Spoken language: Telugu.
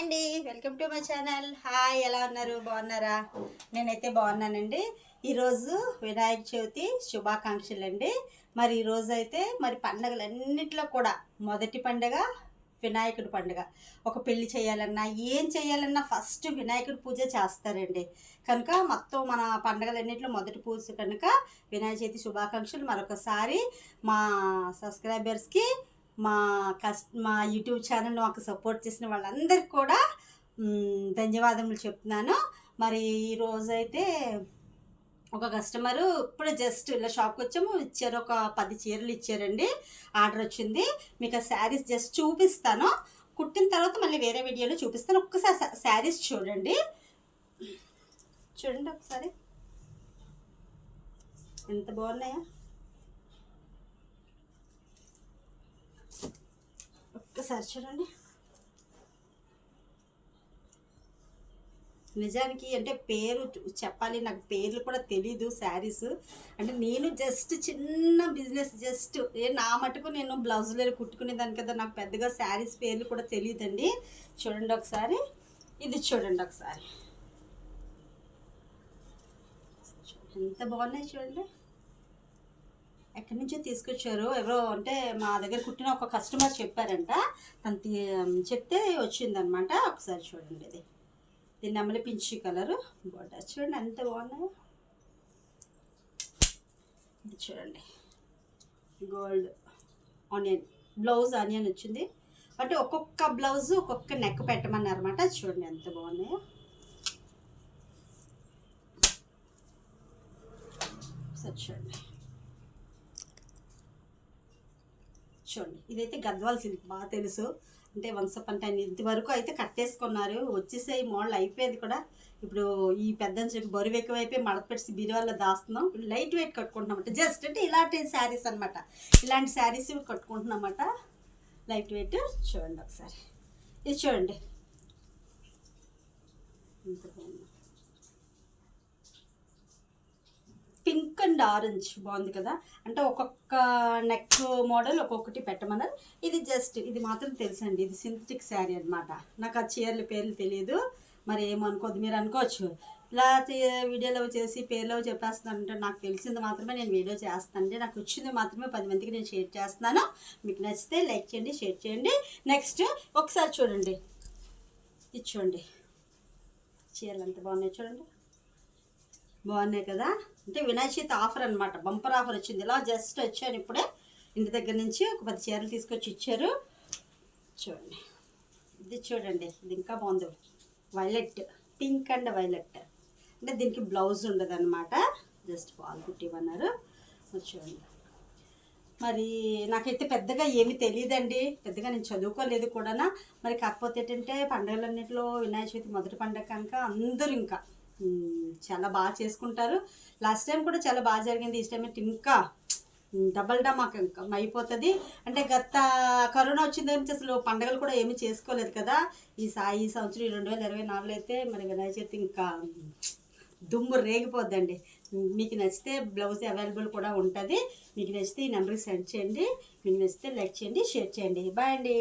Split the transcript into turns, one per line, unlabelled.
అండి welcome to my channel. Hi ఎలా ఉన్నారు? బాగున్నారా? నేనైతే బాగున్నానండి. ఈరోజు వినాయక చవితి శుభాకాంక్షలు అండి మరి ఈరోజు అయితే మరి పండగలన్నింటిలో కూడా మొదటి పండగ వినాయకుడి పండుగ. ఒక పెళ్ళి చేయాలన్నా ఏం చేయాలన్నా ఫస్ట్ వినాయకుడి పూజ చేస్తారండి. కనుక మొత్తం మన పండగలన్నింటిలో మొదటి పూజ కనుక వినాయక చవితి శుభాకాంక్షలు మరొకసారి మా సబ్స్క్రైబర్స్కి మా కస్ మా యూట్యూబ్ ఛానల్ మాకు సపోర్ట్ చేసిన వాళ్ళందరికీ కూడా ధన్యవాదములు చెప్తున్నాను. మరి ఈరోజు అయితే ఒక కస్టమరు ఇప్పుడే జస్ట్ ఇలా షాప్కి వచ్చాము ఇచ్చారు ఒక పది చీరలు ఇచ్చారండి ఆర్డర్ వచ్చింది. మీకు ఆ శారీస్ జస్ట్ చూపిస్తాను. కుట్టిన తర్వాత మళ్ళీ వేరే వీడియోలో చూపిస్తాను. ఒక్కసారి శారీస్ చూడండి. చూడండి ఒకసారి. ఎంత బాగున్నాయా? ఒకసారి చూడండి. నిజానికి అంటే పేరు చెప్పాలి నాకు పేర్లు కూడా తెలీదు శారీస్. అంటే నేను జస్ట్ చిన్న బిజినెస్ జస్ట్ ఏ నా మటుకు నేను బ్లౌజులు కుట్టుకునేదాన్ని కదా నాకు పెద్దగా శారీస్ పేర్లు కూడా తెలియదండి చూడండి ఒకసారి. ఇది చూడండి ఒకసారి. ఎంత బాగున్నాయి చూడండి. ఎక్కడి నుంచో తీసుకొచ్చారు. ఎవరో అంటే మా దగ్గర కుట్టిన ఒక కస్టమర్ చెప్పారంట. తను చెప్తే వచ్చిందనమాట. ఒకసారి చూడండి ఇది. దీన్ని అమలు పించి కలరు. బోర్డర్ చూడండి ఎంత బాగున్నాయో. ఇది చూడండి. గోల్డ్ ఆనియన్ బ్లౌజ్ ఆనియన్ వచ్చింది. అంటే ఒక్కొక్క బ్లౌజ్ ఒక్కొక్క నెక్ పెట్టమన్నారన్నమాట. చూడండి ఎంత బాగున్నాయో. ఒకసారి చూడండి. చూడండి ఇదైతే గద్వాల్ సిల్క్ బాగా తెలుసు. అంటే వన్స్ అప్ అంటే ఇంతవరకు అయితే కట్టేసుకున్నారు. వచ్చేసే ఈ మోడల్ అయిపోయేది కూడా. ఇప్పుడు ఈ పెద్ద చెప్పి బరువు ఎక్కువైపోయి మడతపెట్టి బీరువాల్లో దాస్తున్నాం. ఇప్పుడు లైట్ వెయిట్ కట్టుకుంటున్నాం జస్ట్ అంటే ఇలాంటి శారీస్ అనమాట ఇలాంటి శారీస్ కట్టుకుంటున్నామట లైట్ వెయిట్ చూడండి ఒకసారి. ఇది చూడండి. ఎంత బాగుందో. పింక్ అండ్ ఆరెంజ్ బాగుంది కదా. అంటే ఒక్కొక్క నెక్ మోడల్ ఒక్కొక్కటి పెట్టమన్నారు. ఇది జస్ట్ ఇది మాత్రం తెలుసండి. ఇది సింథటిక్ శారీ అనమాట నాకు ఆ చీరల పేర్లు తెలియదు మరి ఏమనుకోద్దు మీరు అనుకోవచ్చు. ఇలా వీడియోలో చేసి పేర్లో చెప్పేస్తానంటే నాకు తెలిసింది మాత్రమే నేను వీడియో చేస్తానండి నాకు వచ్చింది మాత్రమే పది మందికి నేను షేర్ చేస్తున్నాను. మీకు నచ్చితే లైక్ చేయండి షేర్ చేయండి. నెక్స్ట్ ఒకసారి చూడండి. ఇది చూడండి. చీరలు ఎంత బాగున్నాయి చూడండి. బాగున్నాయి కదా? అంటే వినాయక చవితి ఆఫర్ అనమాట బంపర్ ఆఫర్ వచ్చింది. ఇలా జస్ట్ వచ్చాను ఇప్పుడే. ఇంటి దగ్గర నుంచి ఒక పది చీరలు తీసుకొచ్చి ఇచ్చారు. చూడండి. ఇది చూడండి. ఇది ఇంకా బాగుంది. వైలెట్ పింక్ అండ్ వైలెట్ అంటే దీనికి బ్లౌజ్ ఉండదు అనమాట జస్ట్ పాలు కుట్టివన్నారు మరి చూడండి. మరి నాకైతే పెద్దగా ఏమి తెలియదండి పెద్దగా నేను చదువుకోలేదు కూడా మరి కాకపోతే ఏంటంటే పండుగలన్నింటిలో వినాయక చవితి మొదటి పండుగ కనుక అందరూ ఇంకా చాలా బాగా చేసుకుంటారు. లాస్ట్ టైం కూడా చాలా బాగా జరిగింది. ఈ టైం అయితే ఇంకా మ్, డబల్ ఇంకా అయిపోతుంది. అంటే గత కరోనా వచ్చింది దగ్గర అసలు పండుగలు కూడా ఏమీ చేసుకోలేదు కదా. ఈ సా ఈ సంవత్సరం ఈ రెండు వేల ఇరవై నాలుగులో అయితే మరి వినాయక చవితి ఇంకా దుమ్ము రేగిపోద్దండి. మీకు నచ్చితే బ్లౌజ్ అవైలబుల్ కూడా ఉంటుంది. మీకు నచ్చితే ఈ నెంబర్కి సెండ్ చేయండి. మీకు నచ్చితే లైక్ చేయండి షేర్ చేయండి. బాయ్ అండి.